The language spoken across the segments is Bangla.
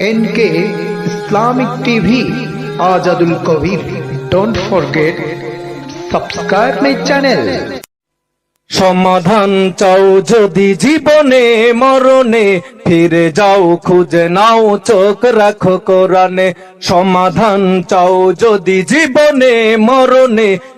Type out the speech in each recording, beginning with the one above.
NK Islamic TV, Azadul Kabir. Don't forget subscribe my channel সমাধান চাও যদি জীবনে, মরণে, ফিরে যাও, খুঁজে নাও, চোখ রাখো কোরআনে। সমাধান চাও যদি জীবনে, মরণে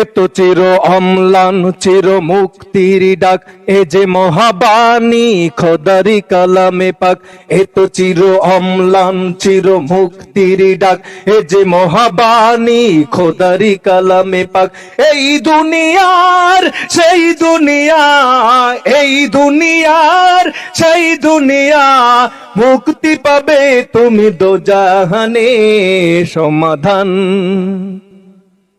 এত চির অম্লান, চির মুক্তির ডাক। এ যে মহাবাণী, খোদারি কালামে পাক। এত চির অম্লান, চির মুক্তির ডাক। এ যে মহাবাণী, খোদারি কালামে পাক। এই দুনিয়ার, সেই দুনিয়া, এই দুনিয়ার, সেই দুনিয়া। মুক্তি পাবে তুমি দোজাহানে সমাধান।